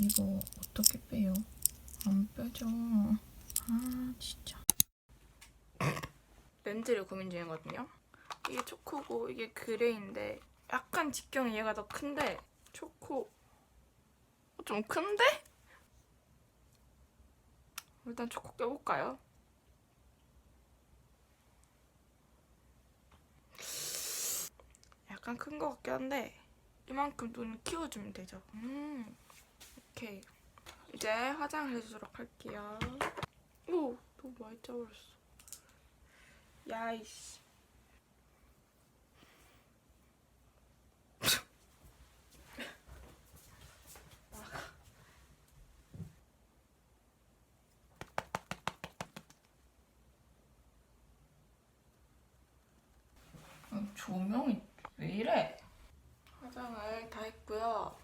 이거 어떻게 빼요? 안 빼져. 아 진짜. 렌즈를 고민 중이거든요. 이게 초코고 이게 그레이인데 약간 직경이 얘가 더 큰데 초코 어, 좀 큰데? 일단 초코 껴볼까요? 약간 큰 것 같긴 한데 이만큼 눈을 키워주면 되죠. 음, 오케이. 이제 화장을 해주도록 할게요. 오, 너무 많이 짜버렸어. 야이씨. 어, 조명이 왜 이래? 화장을 다 했고요.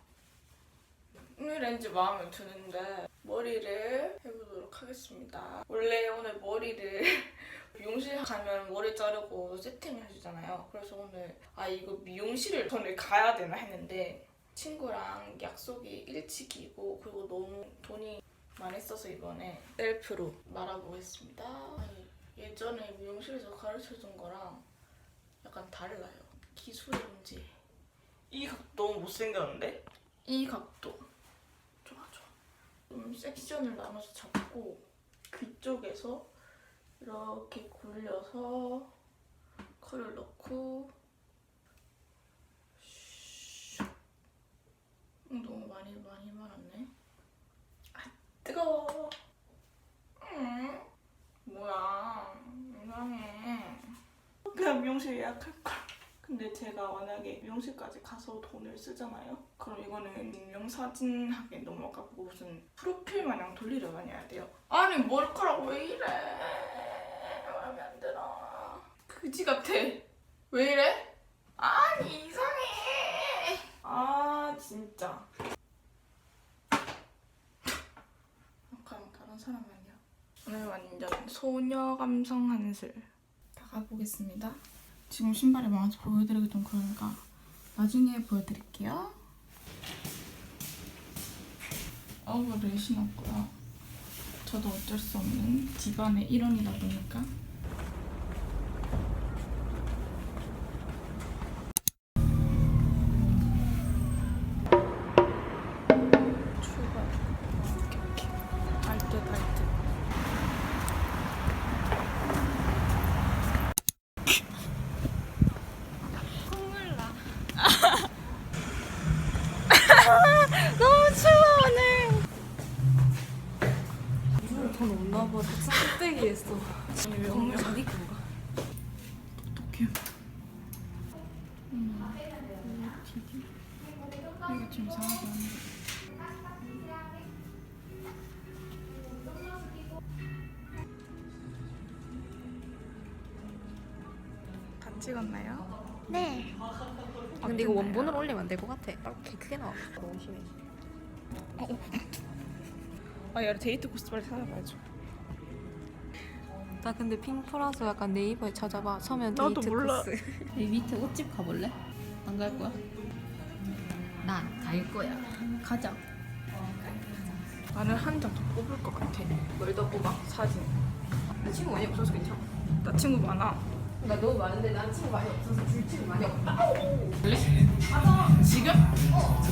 오늘 렌즈 마음에 드는데 머리를 해보도록 하겠습니다. 원래 오늘 머리를 미용실 가면 머리 자르고 세팅을 해주잖아요. 그래서 오늘 아 이거 미용실을 오늘 가야 되나 했는데 친구랑 약속이 일찍이고 그리고 너무 돈이 많이 써서 이번에 셀프로 말아보겠습니다. 아니, 예전에 미용실에서 가르쳐준 거랑 약간 달라요. 기술의 문제. 이 각도 너무 못생겼는데? 이 각도. 좀 섹션을 나눠서 잡고 그쪽에서 이렇게 굴려서 컬을 넣고 슉. 음, 너무 많이 많이 말았네. 아 뜨거워. 음. 뭐야 이상해. 그냥 미용실 예약할 걸. 근데 제가 만약에 미용실까지 가서 돈을 쓰잖아요. 그럼 이거는 인명사진 하기엔 너무 아깝고 무슨 프로필 마냥 돌리려 다녀야 돼요. 아니 머리카락 왜 이래? 마음에 안 들어. 그지 같아. 왜 이래? 아니 이상해. 아 진짜. 그럼 다른 사람 아니야. 오늘 완전 소녀 감성 한술. 나가보겠습니다. 지금 신발이 많아서 보여드리기 좀 그러니까 나중에 보여드릴게요. 어브를 신었고요. 저도 어쩔 수 없는 집안의 일원이다 보니까 출발. 오케이. 알듯 알듯. 콧물 나. 너무 추워 오늘. 돈 없나 봐. 닭상 껍데기 했어. 아니 왜 오늘 자기 건가? 어떡해. 음, 디디. 이거 좀 이상하게 하는데. 다 찍었나요? 네. 근데 이거 원본으로 올리면 안 될 것 같아. 이렇게 크게 나와. 너무 심해. 아, 야, 데이트 코스 빨리 찾아봐야죠. 나 근데 핑크라서 약간 네이버에 찾아봐. 처음엔 나도 데이트 몰라. 코스. 이 밑에 옷집 가볼래? 안 갈 거야? 난 갈 거야. 가자. 나는 한 장 더 뽑을 것 같아. 뭘 더 뽑아? 사진. 나 친구 많이 없어서 괜찮아. 나 친구 많아. 나 너무 많은데 난 친구 많이 없어서 줄 친구 많이 없다. 지금? 어.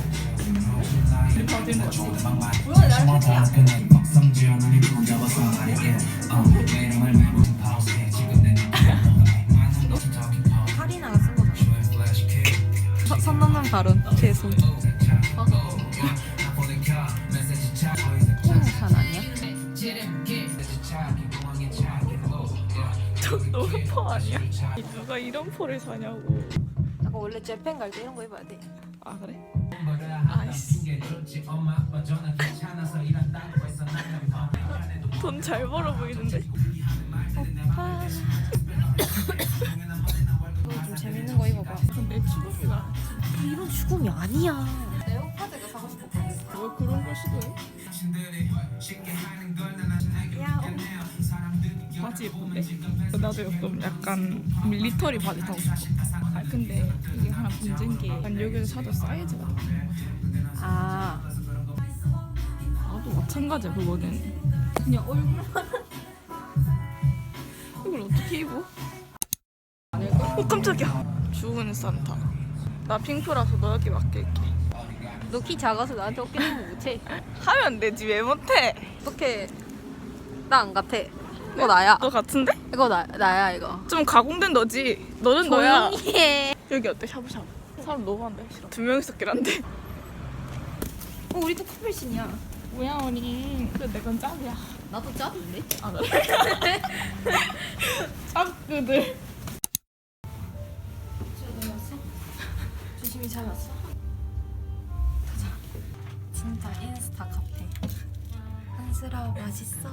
이렇게 하면 되는 거 같아. 뭐야 나랑 같이야. 카리나가 발언 죄송. 홍산 아니야? 저 너무 포 아니야? 누가 이런 포를 사냐고. 약간 원래 재팬 갈 때 이런 거 입어야 돼. 아 그래? 아이씨. 돈 잘 벌어 보이는데? 오빠. 이런 죽음이 아니야. 레오파드가 사고 싶었거든. 왜 그런 걸 시도해? 야, 바지 예쁜데? 나도 약간, 약간 밀리터리 바지 사고 싶어. 아 근데 이게 하나 문제인 게 난 여기서 사도 사이즈가 아. 마찬가지야 그거는. 그냥 얼굴만. 이걸 어떻게 입어? 어 깜짝이야. 죽은 산타. 나 핑크라서 너에게 맡길게. 너 키 작아서 나한테 어깨 너무 못해. 하면 되지 왜 못해? 어떻게 나 안 같아. 이거 나야. 너 같은데? 이거 나 나야 이거. 좀 가공된 너지. 너는 너야. 조용히 해. 여기 어때 샤브샤브? 사람 너무 많다 싫어. 두명 있었긴 한데. 어 우리 또 커플신이야. 뭐야 언니? 그래 내건 짭이야. 나도 짭인데? 아 그래? 짭그들. 잘 왔어. 진짜 인스타 카페. 한스라워 맛있어?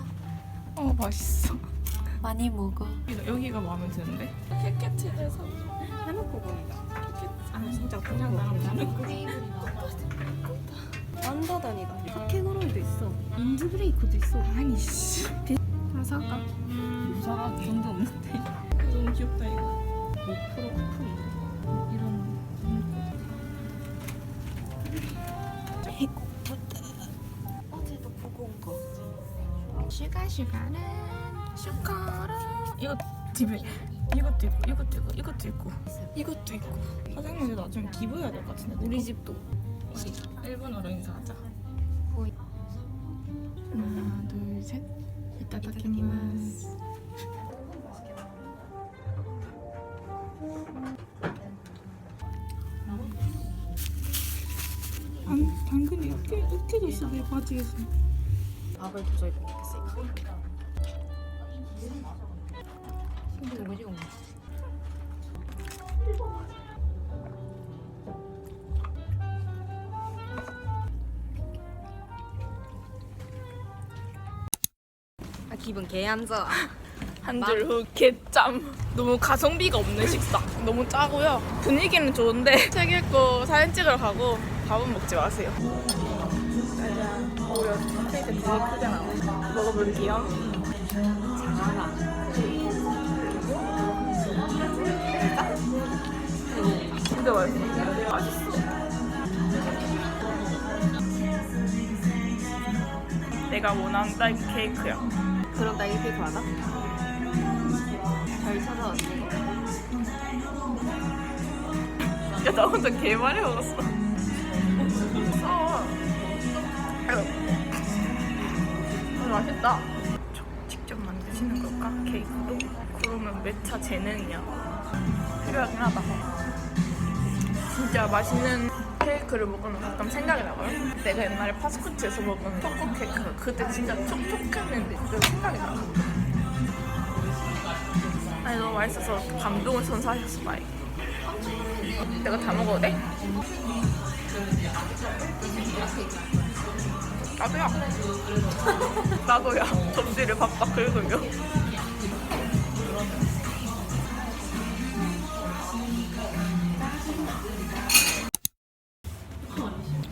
어 맛있어. 많이 먹어. 여기가, 마음에 드는데? 캐캐치에서 해놓고 보니까. 아 진짜 그냥 나랑 다른 거. 완더다니다. 카케고로이도 있어. 인즈브레이크도 있어. 아니 씨. 하나 사갈까? 무사가 돈도 없는데. 너무 귀엽다 이거. 5% 쿠폰인데. 이런 시간 시간은 슈카라. 이거 집에 이것도 있고 이것도 있고 이것도 있고 이것도 있고. 사장님한테 나중에 기부해야 될 것 같은데. 우리 집도. 우리 일본어로 인사하자. 하나 둘 셋. 이따다키마스. 방, 방금이 으깨, 으깨졌어 내 바지에서 밥을 도저히 못 먹겠어. 근데 뭐지? 아 기분 개안 좋아. 한줄 후 개짬 너무 가성비가 없는 식사 너무 짜고요 분위기는 좋은데 책 읽고 사진 찍으러 가고 밥은 먹지 마세요 오야 케이크 되게 크잖아 먹어볼게요 진짜 맛있어 맛있어 내가 원하는 딸기 케이크야 그럼 딸기 케이크 맞아? 잘 찾아왔네. 야, 나 혼자 개 많이 먹었어. 어. 맛있다. 저 직접 만드시는 걸까? 케이크도? 그러면 매차 재능이야. 필요하긴 하다. 진짜 맛있는 케이크를 먹으면 가끔 생각이 나고요. 내가 옛날에 파스쿠치에서 먹은 초코 케이크 그때 진짜 촉촉했는데 지금 생각이 나. 아니 너무 맛있어서 감동을 선사하셨어 나에게. 내가 다 먹어도 돼? 나도야. 나도야. 접시를 박박 긁으며.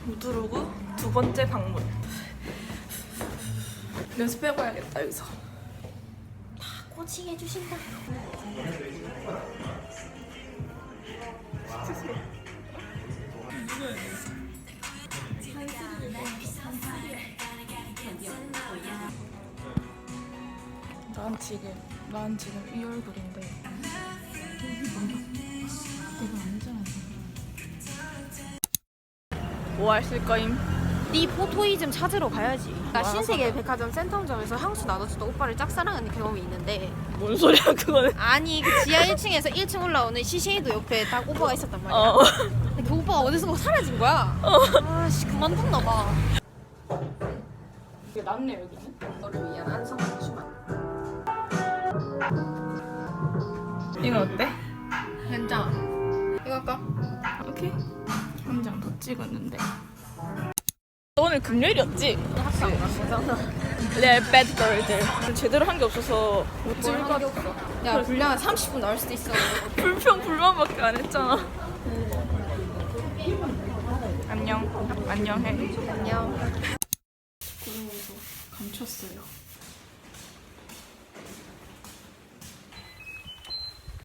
무드로그 두 번째 방문. 연습해봐야겠다 여기서. 코칭 해주신다. 난 지금 난 지금 이 얼굴인데 내가 완전 뭐 하실 거임? 네 포토이즘 찾으러 가야지. 나 뭐야, 신세계? 백화점 센텀점에서 향수 나눠줬던 오빠를 짝사랑하는 경험이 있는데 뭔 소리야 그거는? 아니 그 지하 1층에서 1층 올라오는 시쉐이도 옆에 딱 오빠가 있었단 말이야. 어. 근데 그 오빠가 어디서 사라진 거야. 아씨 그만뒀나 봐. 이게 낫네 여기는. 너를 위한 안성 이거 어때? 현장. 이거 할까? 오케이. 한 장 더 찍었는데. 오늘 금요일이었지? 학교 안. 레알 배드 걸들. 제대로 한 게 없어서 못 찍을 것 같아. 야 분량 한 30분 나올 수도 있어. 불평 불만밖에 안 했잖아. 안녕. 안녕해. 안녕. 감췄어요.